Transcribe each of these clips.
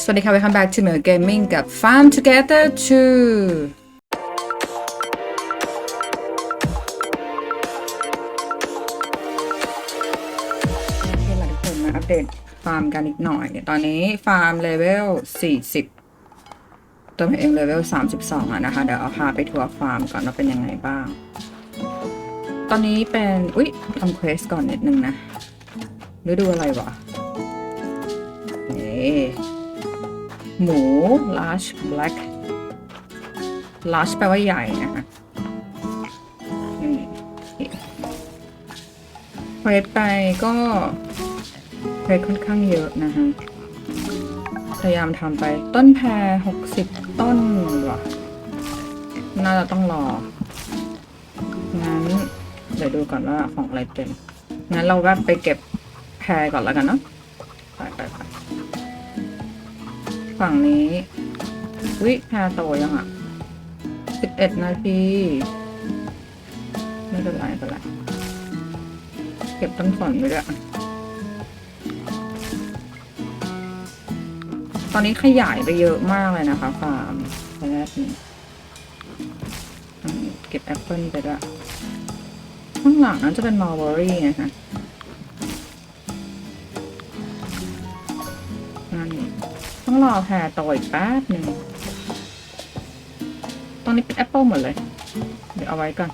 สวัสดีค่ะ welcome back to Mil Gaming กับ Farm Together 2ทุกคนมาอัปเดตฟาร์มกันอีกหน่อย ตอนนี้ฟาร์มเลเวล 40 ตัวเองเลเวล 32อะนะคะ เดี๋ยวเอาพาไปทัวร์ฟาร์มก่อนว่าเป็นยังไงบ้าง ตอนนี้เป็น อุ๊ยทำเควสก่อนนิดนึงนะฤดูอะไรวะเอ๊ะ หมู large black large แปลว่าใหญ่นะคะอืมเควสไปก็เควสค่อนข้างเยอะนะคะพยายามทำไปต้นแพรหกสิบต้นว่ะ น่าจะต้องรอ งั้น เดี๋ยวดูก่อนว่าของอะไรเต็ม งั้นเราแวบไปเก็บแพรก่อนแล้วกันเนาะ ไปไปไป ฝั่งนี้วิแพรโตยังอะสิบเอ็ดนาที ไม่เป็นไรไม่เป็นไรเก็บต้นฝนไปด้วยตอนนี้ขยายไปเยอะมากเลยนะคะฟาร์มแรกนี้เก็บแอปเปิลไปด้วยข้างหลังนั้นจะเป็นม l ลเบอรี่นะคะ ต้องรอแพรโตอีกแป๊บหนึ่งตรงนี้เป็นแอปเปิลหมดเลย เดี๋ยวเอาไว้ก่อน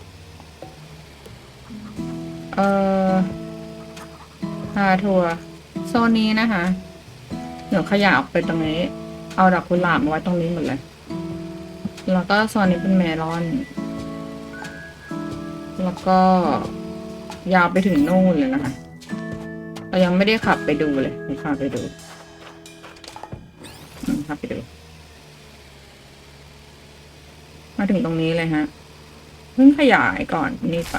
เอ่อพาทัวร์โซนนี้นะคะ เดี๋ยวขยายออกไปตรงนี้ เอาดอกกุหลาบมาไว้ตรงนี้หมดเลย แล้วก็โซนนี้เป็นเมลอน แล้วก็ยาวไปถึงนู่นเลยนะคะ เรายังไม่ได้ขับไปดูเลยไปขับไปดู อืมขับไปดู มาถึงตรงนี้เลยฮะ เพิ่งขยายก่อนนี่ไป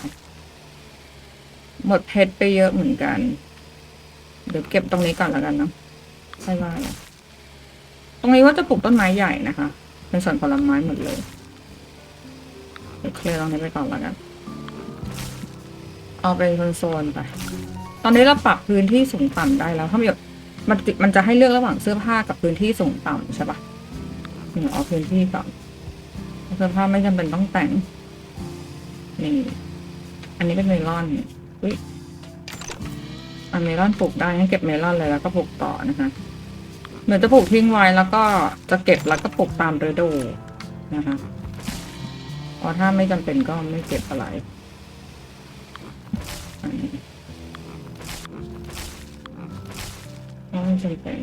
หมดเพชรไปเยอะเหมือนกัน เดี๋ยวเก็บตรงนี้ก่อนแล้วกันเนาะใช่ว่าตรงนี้ว่าจะปลูกต้นไม้ใหญ่นะคะ เป็นสวนผลไม้หมดเลยเดี๋ยวเคลียร์ตรงนี้ไปก่อนแล้วกัน เอาเป็นโซนๆไป ตอนนี้เราปรับพื้นที่สูงต่ำได้แล้วถ้ามี มันจะมันจะให้เลือกระหว่างเสื้อผ้ากับพื้นที่สูงต่ำใช่ปะหนูเอาพื้นที่ก่อนเสื้อผ้าไม่จำเป็นต้องแต่ง นี่ อันนี้เป็นเมลอนอุ้ยอันเมลอนปลูกได้งั้นเก็บเมลอนเลยแล้วก็ปลูกต่อนะคะเหมือนจะปลูกทิ้งไว้แล้วก็จะเก็บแล้วก็ปลูกตามฤดูนะคะพราะถ้าไม่จำเป็นก็ไม่เก็บอะไรอันนี้ อ๋อไม่จำเป็น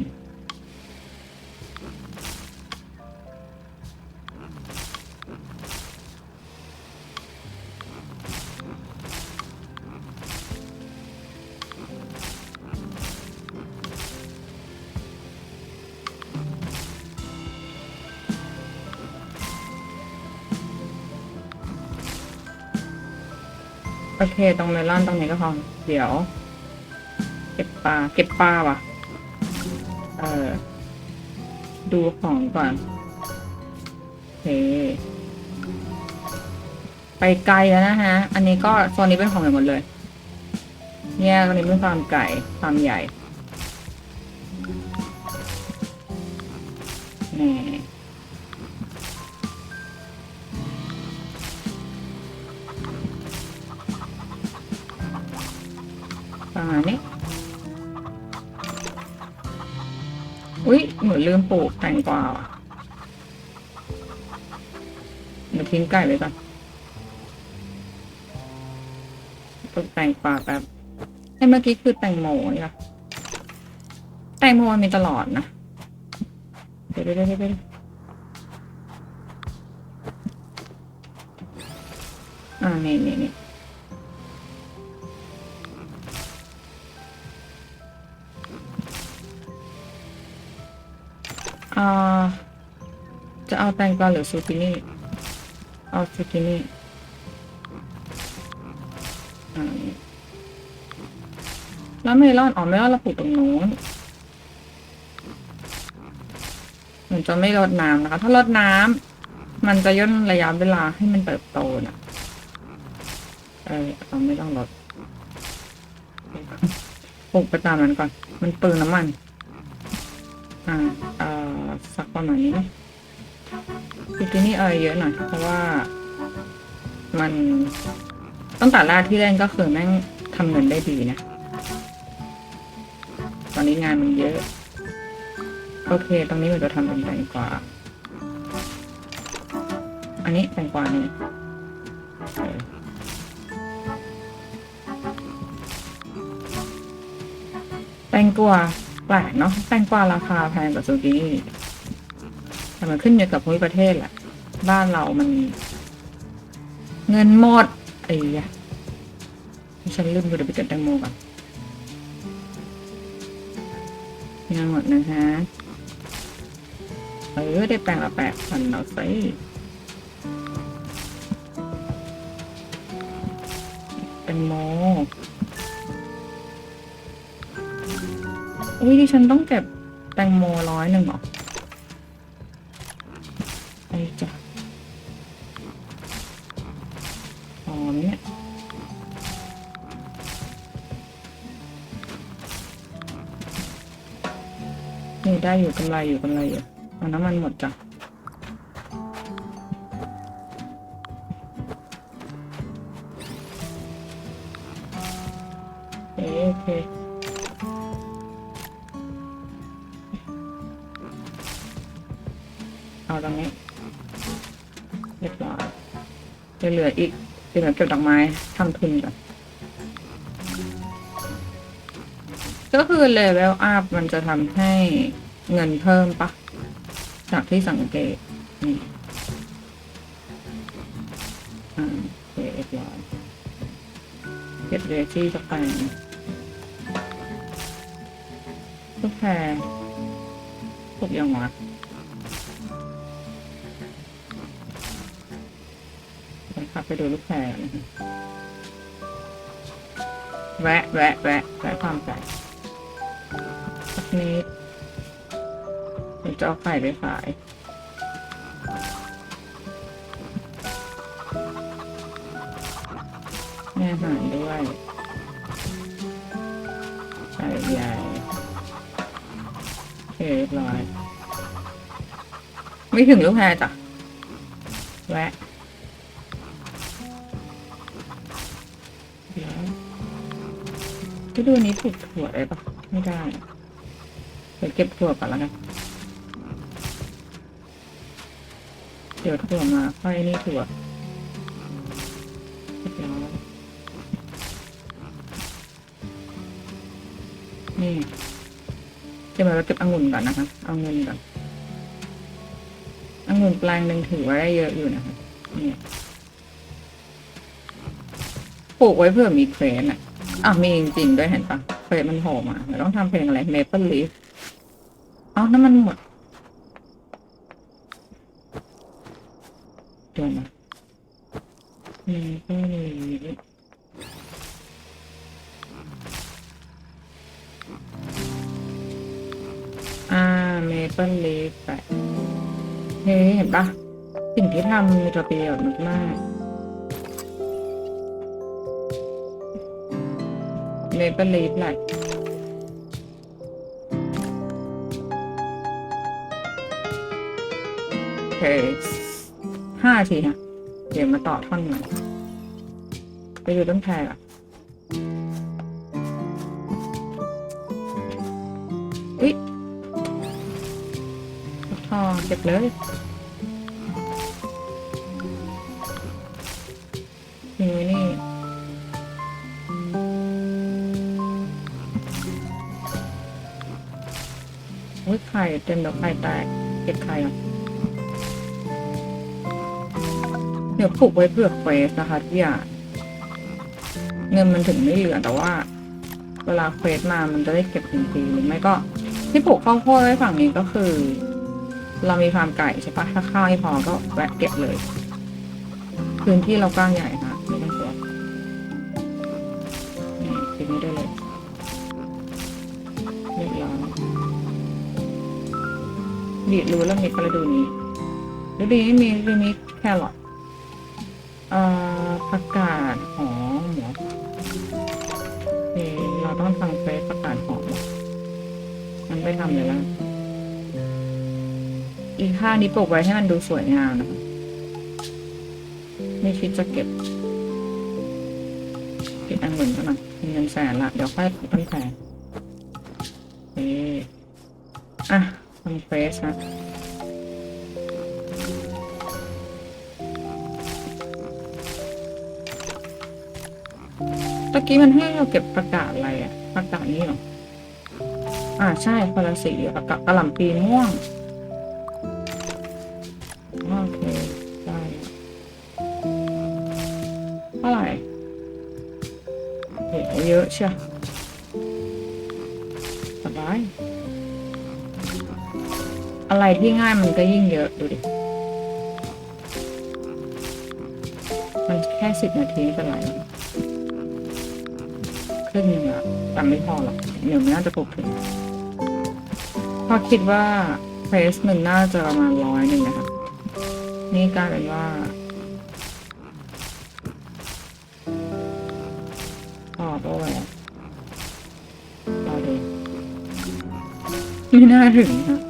โอเค ตรงเมลอนตรงนี้ก็พอ เดี๋ยว เก็บปลา เก็บปลาว่ะ ออดูของก่อนโอเคไปไกลแล้วนะฮะ อันนี้ก็โซนนี้เป็นของใหม่หมดเลย เนี่ยตรงนี้เป็นฟาร์มไก่ฟาร์มใหญ่นี่ประมาณนี้ อุ๊ยหนูลืมปลูกแตงกวาว่ะเดี๋ยวทิ้งไก่ไว้ก่อนปลูกแตงกวาแป๊บไอ้เมื่อกี้คือแตงโมนี่ค่ะแตงโมมันมีตลอดนะเดี๋ยวเดี๋ยวเดี๋ยวเดี๋ยวอ่านี่นี่นี่ เอาแตงกวาหรือซูกินี่ เอาซูกินี่แล้วเมลอนอ๋อเมลอนเราปลูกตรงนู้นมันจะไม่รดน้ำนะคะ ถ้ารดน้ำมันจะย่นระยะเวลาให้มันเติบโตนะเออเราไม่ต้องรดปลูกไปตามนั้นก่อน มันเปลืองน้ำมัน อ่าเอ่อสักประมาณนี้ นะคือที่นี่เออเยอะหน่อยเพราะว่า มันตั้งแต่แรกที่เล่นก็คือแม่งทำเงินได้ดีนะ ตอนนี้งานมันเยอะ โอเค ตรงนี้เราจะทำเป็นแตงกวาอันนี้แตงกวาเนี่ยเออแตงกวาแปลกเนาะแตงกวาราคาแพงกว่าซูกินี่ แต่มันขึ้นอยู่กับภูมิประเทศแหละ บ้านเรามัน เงินหมดไอ้ยะฉันลืมกูเดี๋ยวไปเก็บแตงโมก่อนเงินหมดนะฮะเออ ได้แปลงละแปดพันเราสิแตงโมอุ้ยดิฉันต้องเก็บแตงโมร้อยหนึ่งหรอ อมเนี่ยนี่ได้อยู่กำไรอยู่กำไรอยู่เอาน้ำมันหมดจ้ะ เก็บดอกไม้ทำทุนก่อนก็คือเลเวลอัพมันจะทำให้เงินเพิ่มปะ จากที่สังเกต นี่อ่าเรียบร้อยเก็บเรจี้สักไปลูกแพรถูกยังวะ ไปดูลูกแพรนะฮะแวะแวะแวะแวะความแปลกสักนิดเดี๋ยวจะเอาไข่ไปขายแม่หารด้วยไข่ใหญ่เคเรียบร้อย ไม่ถึงลูกแพรจ้ะ ก็ดูอันนี้ปลูกถั่วได้ปะไม่ได้เดี๋ยวเก็บถั่วก่อนแล้วกันเดี๋ยวถั่วมาค่อยนี่ถั่วเรียบร้อยนี่เดี๋ยวเราเก็บองุ่นก่อนนะคะเอาเงินก่อนองุ่นแปลงหนึ่งถือว่าได้เยอะอยู่นะคะนี่ปลูกไว้เพื่อมีเควสอะ อะมีจริงๆด้วยเห็นปะเควสมันโผล่มาเราต้องทำเพลงอะไร Maple Leaf เอ้าน้ำมันหมดเดี๋ยวนะมีก็มีอ่าเมเปิลลีฟไปเฮ้เห็นปะสิ่งที่ทำมีประโยชน์มาก เมเปิลลีฟแหละโอเคห้าทีฮะเดี๋ยวมาต่อท่อนใหม่ไปดูต้นแพรก่อนอุ๊ยทองเก็บเลย อุ้ยไข่เต็มดอกไข่แตกเก็บไข่อะเดี๋ยวผูกไว้เพื่อเควสนะคะทุกอย่างเงินมันถึงไม่เหลือแต่ว่า เวลาเควสมามันจะได้เก็บทันทีหรือไม่ก็ ที่ปลูกข้าวโพดไว้ฝั่งนี้ก็คือ เรามีฟาร์มไก่ใช่ปะถ้าข้าวไม่พอก็แวะเก็บเลย พื้นที่เรากว้างใหญ่ บีดรู้แล้วมีกระดูนี้ฤดูนี้มีฤดูนี้แครอทเอ่อผักกาดหอมหรอเอเราต้องทำเฟซผักกาดหอมมันไปทำเลยละอีกข้างนี้ปลูกไว้ให้มันดูสวยงามนะไม่คิดจะเก็บปิดอันหนึ่งก็หน่อยมีเงินแสนละเดี๋ยวค่อยต้นแสนเอ๊ ทำเฟสนะตะกี้มันให้เราเก็บประกาศอะไรอะประกาศนี้หรอ อ่าใช่คนละสีประกาศกระหล่ำปีม่วง โอเค ได้เท่าไหร่โหเยอะเชียวสบาย อะไรที่ง่ายมันก็ยิ่งเยอะดูดิ มันแค่สิบนาทีเป็นไรครึ่งนึงอะแต่ไม่พอหรอกเดี๋ยวไม่น่าจะปลุกถึงพอคิดว่าเฟสหนึ่งน่าจะประมาณร้อยหนึ่งนะคะนี่กลายเป็นว่าต่อด้วยต่อเลยไม่น่าถึงนะ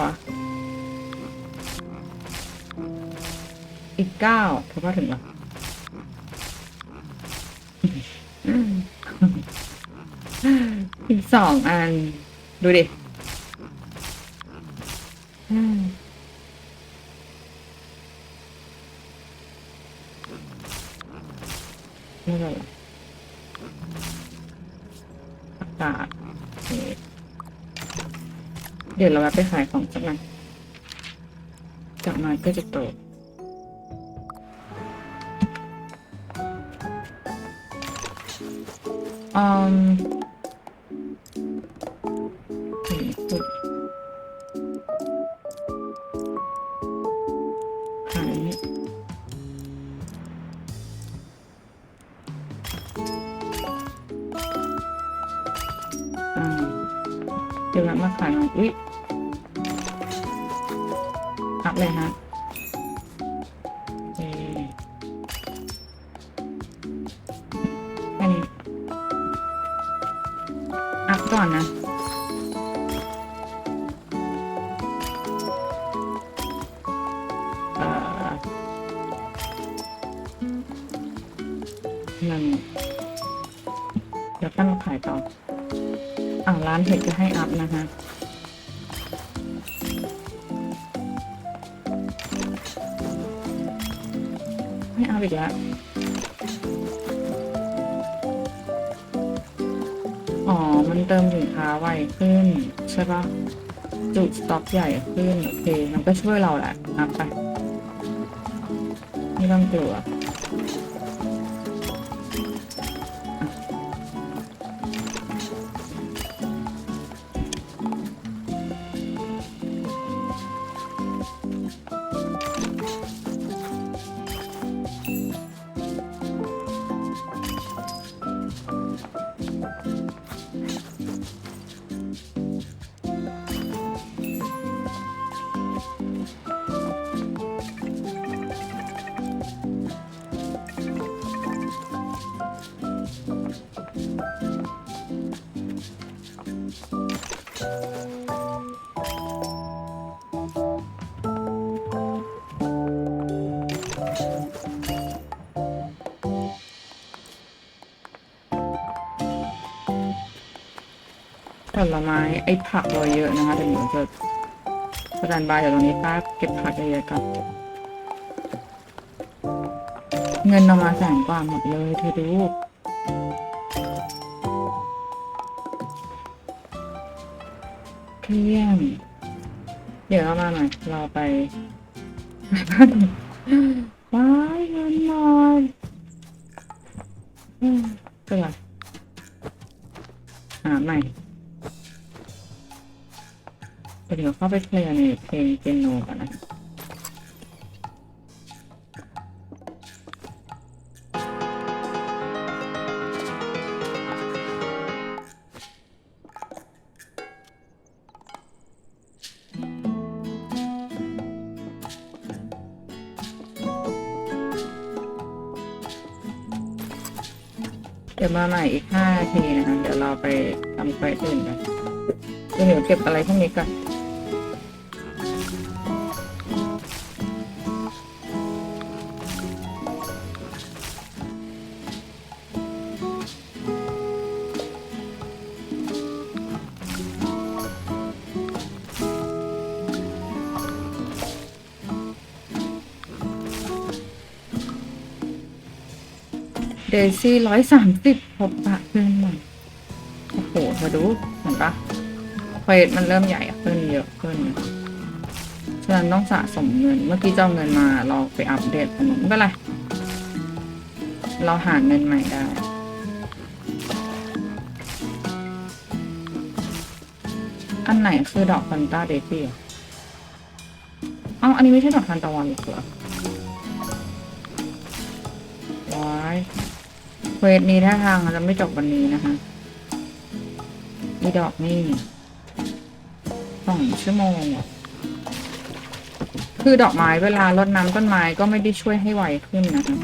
วะอีกเก้าเธอว่าถึงหรออีกสองอัน ดูดิไม่เป็นไรอากาศ ดี๋ยวเราไปขายของสักหน่อยกลับมาก็จะโตอืมจุดหายอ่เดี๋ยวเรามาขายหน่อย อุ๊ยอั อ๋อ มันเติมสินค้าไวขึ้น ใช่ปะจุดสต็อกใหญ่ขึ้น โอเค มันก็ช่วยเราแหละอัพไป ไม่ต้องกลัว ลไม้ไอ้ผักเราเยอะนะคะเดี๋ยวหนูจะสแตนบายอยู่ตรงนี้ป้าเก็บผักเยอะๆก่อนเงินเรามาแสนกว่าหมดเลยเธอดูเครียงเดี๋ยวเอามาหน่อยเราไปว้ายเงินหน่อยอืมเป็นไรหาใหม่ เดี๋ยวเข้าไปเคลียร์ในเพลงเปียโนก่อนนะเดี๋ยวมาใหม่อีกห้าทีนะคะ เดี๋ยวเราไปทำเควสอื่นกันเดี๋ยวหนูเก็บอะไรพวกนี้ก่อน เดซี่ร้อยสามสิบพบปะเพื่อนใหม่โอ้โหมาดูเห็นปะเฟสมันเริ่มใหญ่ขึ้นเยอะขึ้นฉะนั้นต้องสะสมเงิน เมื่อกี้จะเอาเงินมาเราไปอัปเดตมันไม่เป็นไร เราหาเงินใหม่ได้อันไหนคือดอกฟันต้าเดซี่อะเอ้าอันนี้ไม่ใช่ดอกทานตะวันหรอ ควสนี้ท่าทางจะไม่จบวันนี้นะคะมีดอกนี่สองชั่วโมง คือดอกไม้เวลารดน้ำต้นไม้ก็ไม่ได้ช่วยให้ไวขึ้นนะคะ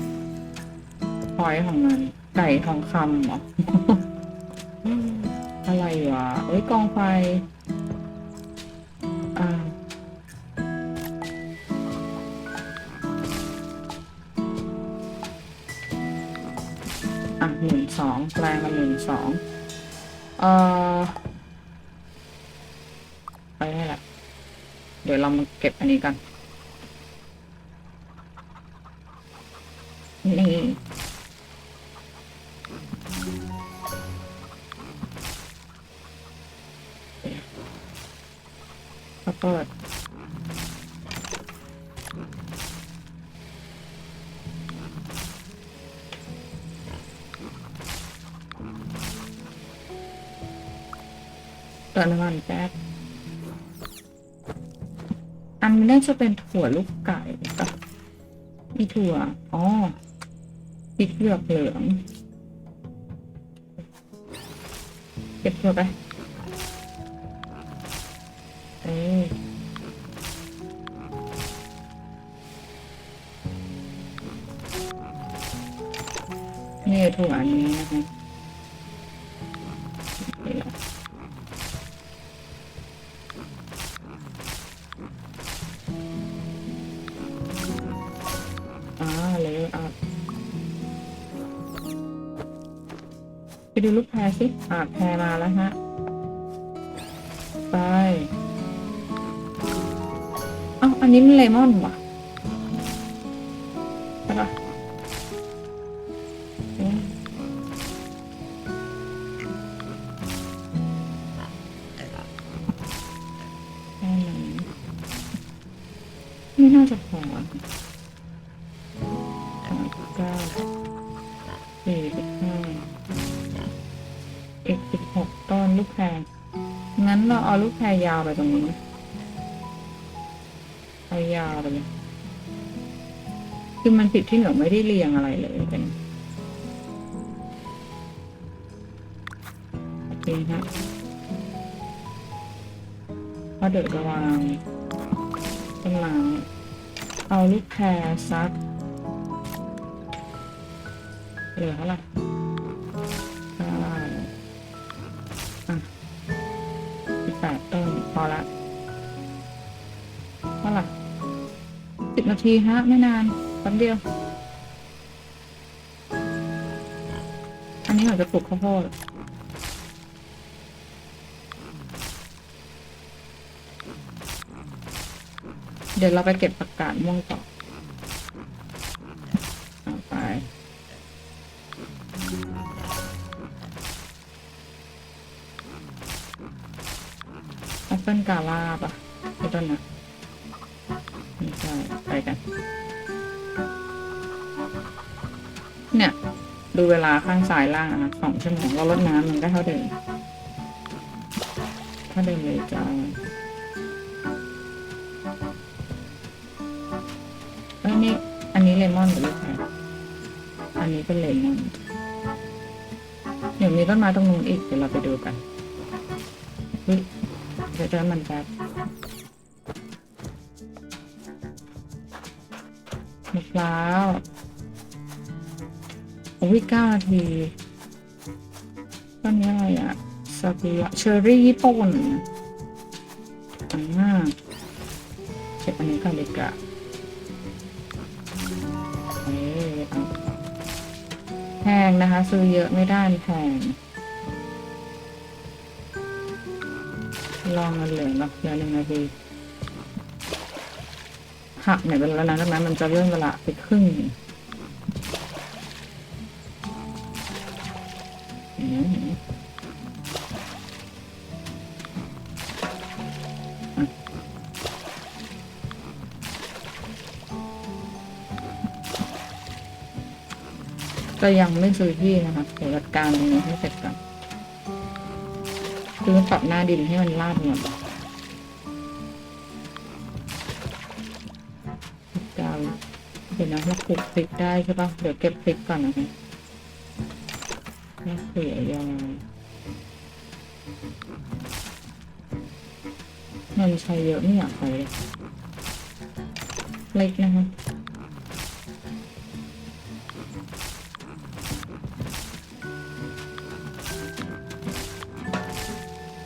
พอยของมันไก่ทองคำหรอ อะไรวะเอ้ยกองไฟ สองแปลงมาหมื่นสองเอ่อไปได้แหละเดี๋ยวเรามาเก็บอันนี้กัน นี่ก็เปิด ติมน้ำมันแป๊บอันนี้น่าจะเป็นถั่วลูกไก่ปะมีถั่ว อ๋อพริกเหลือกเหลือง เก็บถั่วไป ดูลูกแพรสิอ่าแพรมาแล้วฮะ ไปเอ้าอันนี้มันเลมอนว่ะ ยาวไปเลยคือมันผิดที่หนูไม่ได้เรียงอะไรเลยเป็นโอเคฮะพราะเดี๋ยวจะวางต้นไม้เอาลูกแพรซักเหลือเท่าไหร่ นาทีฮะ ไม่นานแป๊บเดียว อันนี้เราจะปลูกข้าวโพดเดี๋ยวเราไปเก็บผักกาดม่วงต่อเอาไป แอปเปิลกาลาปะไอ้ต้นน่ะ ไปกัน เนี่ย ดูเวลาข้างซ้ายล่างอะนะสองชั่วโมงเราลดน้ำมันก็เท่าเดิมเท่าเดิมเลยจ้าเอ้ยนี่อันนี้เลมอนหรือลูกแพรอันนี้เป็นเลมอนเดี๋ยวมีต้นไม้ตรงนู้นอีกเดี๋ยวเราไปดูกันเฮ้ยเดี๋ยวเจอมันแป๊บ มะพร้าวโอ้ยเก้านาทีตอนนี้อะไรอะซากุระเชอร์รี่ญี่ปุ่นอ่าเก็บอันนี้ก่อนดีกว่าเอ๊ะเอาแพงนะคะ ซื้อเยอะไม่ได้แพงลองมันเหลือเนาะเหลือหนึ่งนาที หักไหนเป็นแล้วนะดังนั้นมันจะเริ่มเวลาไปครึ่งหนึ่งอืมอะก็ยังไม่ซื้อที่นะคะเดี๋ยวจัดการตรงนี้ให้เสร็จก่อนคือปรับหน้าดินให้มันลาดหน่อย นะเราปลูกพริกได้ใช่ปะเดี๋ยวเก็บพริกก่อนนะคะมะเขือยาวมันใช้เยอะไม่อยากไปเลยเล็กนะคะ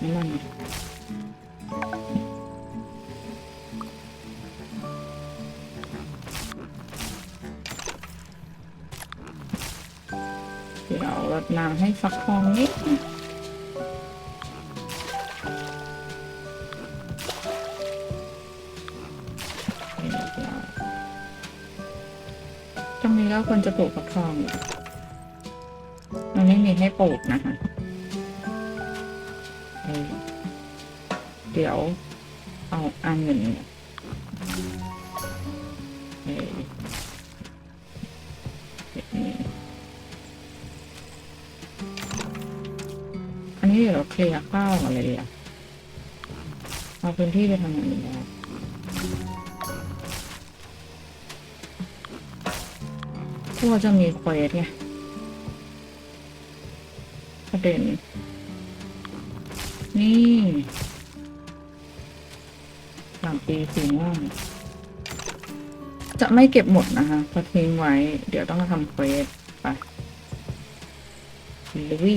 น้ำมัน เดี๋ยวรดน้ำให้ฟักทองนิดนึงเดี๋ยวตรงนี้ก็ควรจะปลูกฟักทองอันไม่มีให้ปลูกนะคะเเดี๋ยวเอาอันหนึ่งเนี่ย เดี๋ยวเราเคลียร์ข้าวอะไรดีอะเอาพื้นที่ไปทำอย่างอื่นแล้วพวกจะมีเควสไงประเด็น นี่สามปีสีม่วงจะไม่เก็บหมดนะคะเพอทิ้งไว้ เดี๋ยวต้องมาทำเควสไปลุย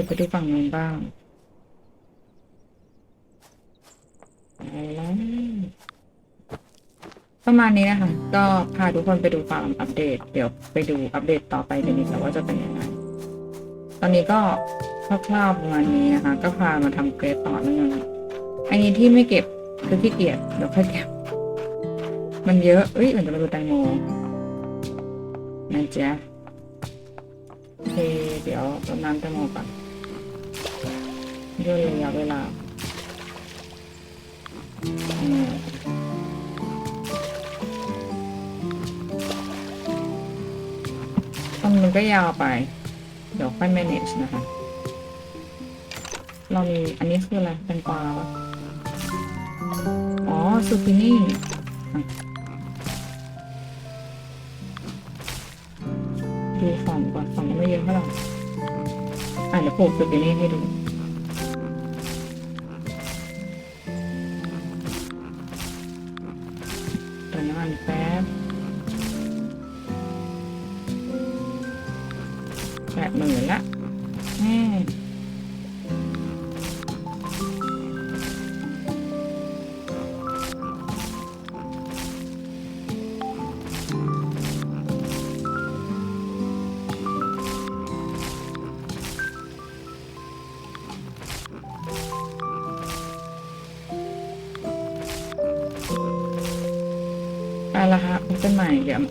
ดี๋ยวไปดูฝั่งนู้นบ้างไปแล้วประมาณนี้นะคะ ก็พาทุกคนไปดูฟาร์มอัปเดต เดี๋ยวไปดูอัปเดตต่อไปกันดีกว่าว่าจะเป็นยังไง ตอนนี้ก็คร่าวๆประมาณนี้นะคะ ก็พามาทำเกรดต่อเนื่องอันนี้ที่ไม่เก็บคือขี้เกียจเดี๋ยวค่อยเก็บ มันเยอะเอ้ยเหมันจะมาดูแตงโมนะจ๊ะโอเคเดี๋ยวรดน้ำแตงโมก่อน ด้วยระยะเวลาอืมตอนมันก็ยาวไป เดี๋ยวค่อย manage นะคะ เรามีอันนี้คืออะไร เป็นกวาปะอ๋อซูกินี่ดูฝั่งก่อนฝั่งไม่เยอะเท่าไหร่อะเดี๋ยวปลูกซูกินี่ให้ดู อีกแป๊บแปดหมื่นละ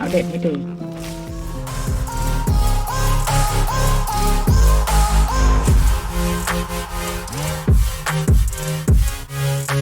อัปเดตให้ดู